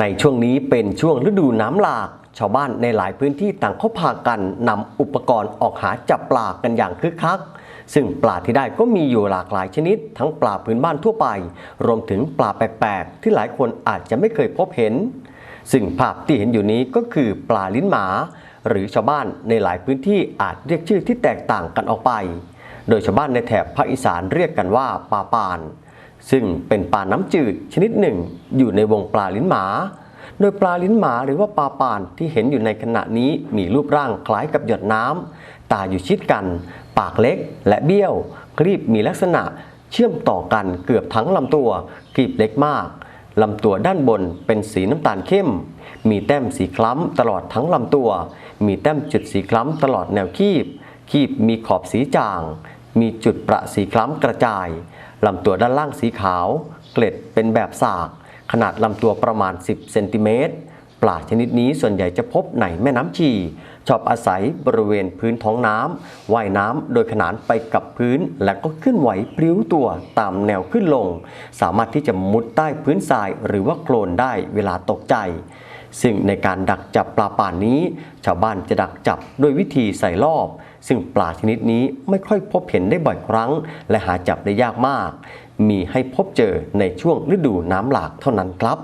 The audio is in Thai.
ในช่วงนี้เป็นช่วงฤดูน้ำหลาก ชาวบ้านในหลายพื้นที่ต่างเขาพากันนำอุปกรณ์ออกหาจับปลากันอย่างคึกคัก ซึ่งปลาที่ได้ก็มีอยู่หลากหลายชนิด ทั้งปลาพื้นบ้านทั่วไป รวมถึงปลาแปลกๆ ที่หลายคนอาจจะไม่เคยพบเห็น ซึ่งภาพที่เห็นอยู่นี้ก็คือปลาลิ้นหมา หรือชาวบ้านในหลายพื้นที่อาจเรียกชื่อที่แตกต่างกันออกไป โดยชาวบ้านในแถบภาคอีสานเรียกกันว่าปลาปาน ซึ่งเป็นปลาน้ำจืดชนิดหนึ่ง อยู่ในวงปลาลิ้นหมา โดยปลาลิ้นหมาหรือว่าปลาปานที่เห็นอยู่ในขณะนี้มีรูปร่างคล้ายกับหยดน้ำตาอยู่ชิดกัน ปากเล็กและเบี้ยวกรีบมีลักษณะเชื่อมต่อกันเกือบทั้งลำตัวกรีบเล็กมากลำตัวด้านบนเป็นสีน้ำตาลเข้ม มีแต้มสีคล้ำตลอดทั้งลำตัว มีแต้มจุดสีคล้ำตลอดแนวคีบ คีบมีขอบสีจาง มีจุดประสีคล้ำกระจาย ลำตัวด้านล่างสีขาว เกล็ดเป็นแบบสาก ขนาดลำตัวประมาณ 10 เซนติเมตร ปลาชนิดนี้ส่วนใหญ่จะพบในแม่น้ำชีชอบอาศัยบริเวณพื้นท้องน้ำว่ายน้ำโดยขนานไปกับพื้น และก็ขึ้นไหวปลิ้วตัวตามแนวขึ้นลง สามารถที่จะมุดใต้พื้นทรายหรือว่าโคลนได้เวลาตกใจ ซึ่งในการดักจับปลาป่านนี้ ชาวบ้านจะดักจับด้วยวิธีใส่รอบ ซึ่งปลาชนิดนี้ไม่ค่อยพบเห็นได้บ่อยครั้ง และหาจับได้ยากมาก มีให้พบเจอในช่วงฤดูน้ำหลากเท่านั้นครับ